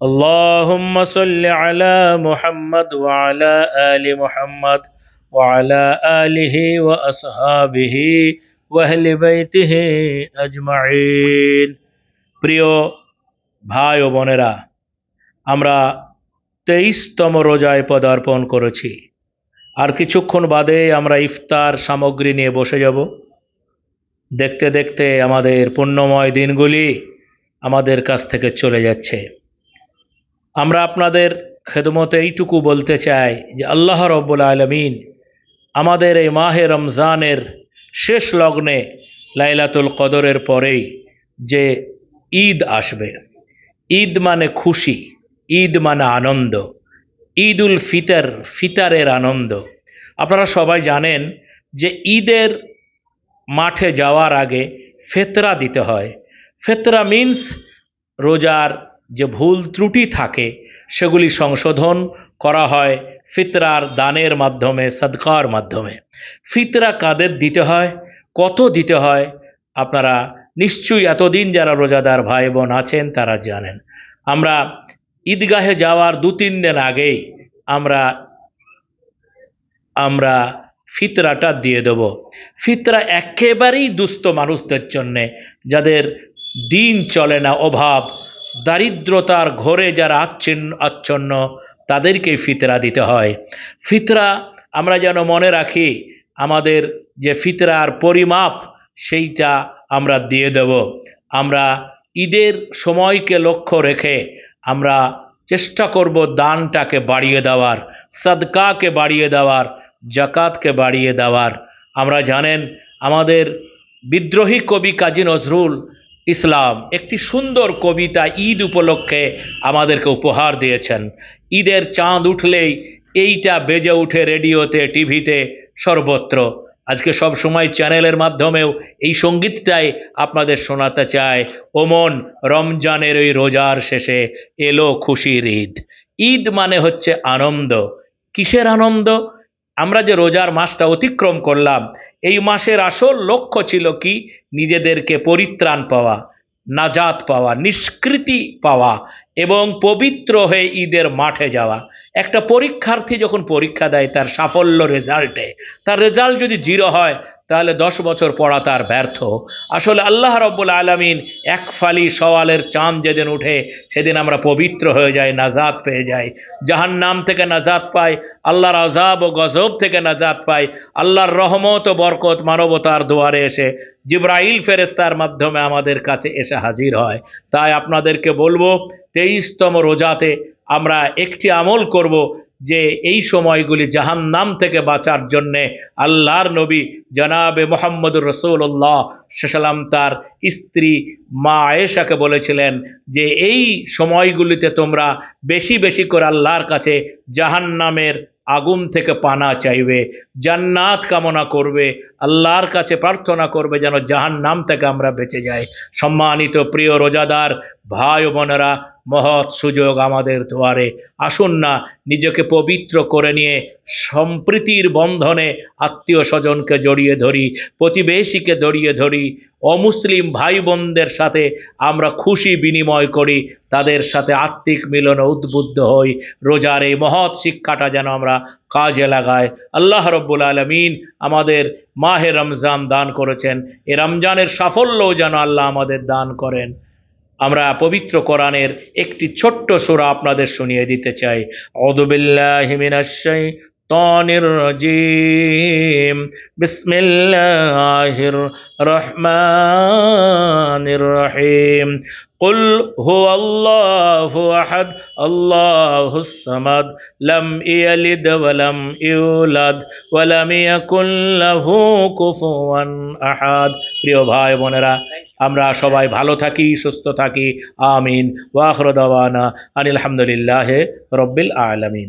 اللهم صل على محمد وعلى آل محمد وعلى آله وأصحابه وأهل بيته أجمعين প্রিয় ভাই ও বোনেরা আমরা তেইশতম রোজায় পদার্পণ করেছি আর কিছুক্ষণ বাদে আমরা ইফতার সামগ্রী নিয়ে বসে যাব দেখতে দেখতে আমাদের পুণ্যময় দিনগুলি আমাদের কাছ থেকে চলে যাচ্ছে আমরা আপনাদের খেদমতে এইটুকু বলতে চাই যে আল্লাহ রব্বুল আলমিন আমাদের এই মাহে রমজানের শেষ লগ্নে লাইলাতুল কদরের পরেই যে ঈদ আসবে। ঈদ মানে খুশি, ঈদ মানে আনন্দ ঈদ উল ফিতর, ফিতারের আনন্দ। আপনারা সবাই জানেন যে ঈদের মাঠে যাওয়ার আগে ফেতরা দিতে হয়। ফেতরা মিন্স রোজার যে ভুল ত্রুটি থাকে, সেগুলি সংশোধন করা হয় ফিতরার দানের মাধ্যমে, সদকার মাধ্যমে। ফিতরা কাদের দিতে হয়? কত দিতে হয়? আপনারা নিশ্চয়ই এতদিন যারা রোজাদার ভাই বোন আছেন, তারা জানেন। আমরা ঈদগাহে যাওয়ার দু তিন দিন আগেই আমরা আমরা ফিতরাটা দিয়ে দেব। ফিতরা একেবারেই দুস্থ মানুষদের জন্যে, যাদের দিন চলে না, অভাব দারিদ্রতার ঘরে যারা আচ্ছিন্ন, আচ্ছন্ন তাদেরকেই ফিতরা দিতে হয়। ফিতরা আমরা যেন মনে রাখি, আমাদের যে ফিতরার পরিমাপ, সেইটা আমরা দিয়ে দেব। আমরা ঈদের সময়কে লক্ষ্য রেখে আমরা চেষ্টা করব দানটাকে বাড়িয়ে দেওয়ার, সদকাকে বাড়িয়ে দেওয়ার, জাকাতকে বাড়িয়ে দেওয়ার। আমরা জানেন, আমাদের বিদ্রোহী কবি কাজী নজরুল ইসলাম একটি সুন্দর কবিতা ঈদ উপলক্ষে আমাদেরকে উপহার দিয়েছেন। ঈদের চাঁদ উঠলেই এইটা বেজে উঠে রেডিওতে, টিভিতে সর্বত্র। আজকে সব সময় চ্যানেলের মাধ্যমেও এই সঙ্গীতটাই আপনাদের শোনাতে চায় ওমন রমজানের ওই রোজার শেষে এলো খুশির ঈদ। ঈদ মানে হচ্ছে আনন্দ। কিসের আনন্দ? আমরা যে রোজার মাসটা অতিক্রম করলাম, এই মাসের আসল লক্ষ্য ছিল কি? নিজেদেরকে পরিত্রাণ পাওয়া, নাজাত পাওয়া, নিষ্কৃতি পাওয়া। এবং পবিত্র হয়ে ঈদের মাঠে যাওয়া। একটা পরীক্ষার্থী যখন পরীক্ষা দেয়, তার সাফল্য রেজাল্টে। তার রেজাল্ট যদি জিরো হয়, তাহলে দশ বছর পড়া তার ব্যর্থ। আসলে আল্লাহ রব্বুল আলমিন এক ফালি সওয়ালের চাঁদ যেদিন উঠে, সেদিন আমরা পবিত্র হয়ে যাই, নাজাত পেয়ে যাই। জাহান নাম থেকে নাজাত পাই, আল্লাহর আজাব ও গজব থেকে নাজাত পাই, আল্লাহর রহমত ও বরকত মানবতার দুয়ারে এসে জিব্রাইল ফেরেস্তার মাধ্যমে আমাদের কাছে এসে হাজির হয়। তাই আপনাদেরকে বলব তেইশতম রোজাতে আমরা একটি আমল করব যে এই সময়গুলি জাহান নাম থেকে বাঁচার জন্যে আল্লাহর নবী জনাবে মোহাম্মদুর রসুল্লাহ সাল্লাম তার স্ত্রী মা আয়েশাকে বলেছিলেন যে এই সময়গুলিতে তোমরা বেশি বেশি করে আল্লাহর কাছে জাহান নামের আগুন থেকে পানা চাইবে, জান্নাত কামনা করবে আল্লাহর কাছে প্রার্থনা করবে যেন জাহান নাম থেকে আমরা বেঁচে যাই। সম্মানিত প্রিয় রোজাদার ভাই বোনেরা, মহৎ সুযোগ আমাদের দুয়ারে। আসুন না নিজেকে পবিত্র করে নিয়ে সম্প্রীতির বন্ধনে আত্মীয় স্বজনকে জড়িয়ে ধরি, প্রতিবেশীকে জড়িয়ে ধরি, অমুসলিম ভাই বোনদের সাথে আমরা খুশি বিনিময় করি, তাদের সাথে আত্মিক মিলনে উদ্বুদ্ধ হই। রোজার এই মহৎ শিক্ষাটা যেন আমরা কাজে লাগায় আল্লাহ রব্বুল আলমিন আমাদের মাহে রমজান দান করেছেন। এ রমজানের সাফল্য যেন আল্লাহ আমাদের দান করেন। আমরা পবিত্র কোরআনের একটি ছোট্ট সুরা আপনাদের শুনিয়ে দিতে চাই। অদুবিল্লাহ তনির রহিম। قل هو الله أحد الله الصمد لم يلد ولم يولد ولم يكن له كفوا أحد প্রিয় ভাই বোনেরা আমরা সবাই ভালো থাকি সুস্থ থাকি আমিন ওয়াখর দাওয়ানা আনিল হামদুলিল্লাহ রব্বিল আলামিন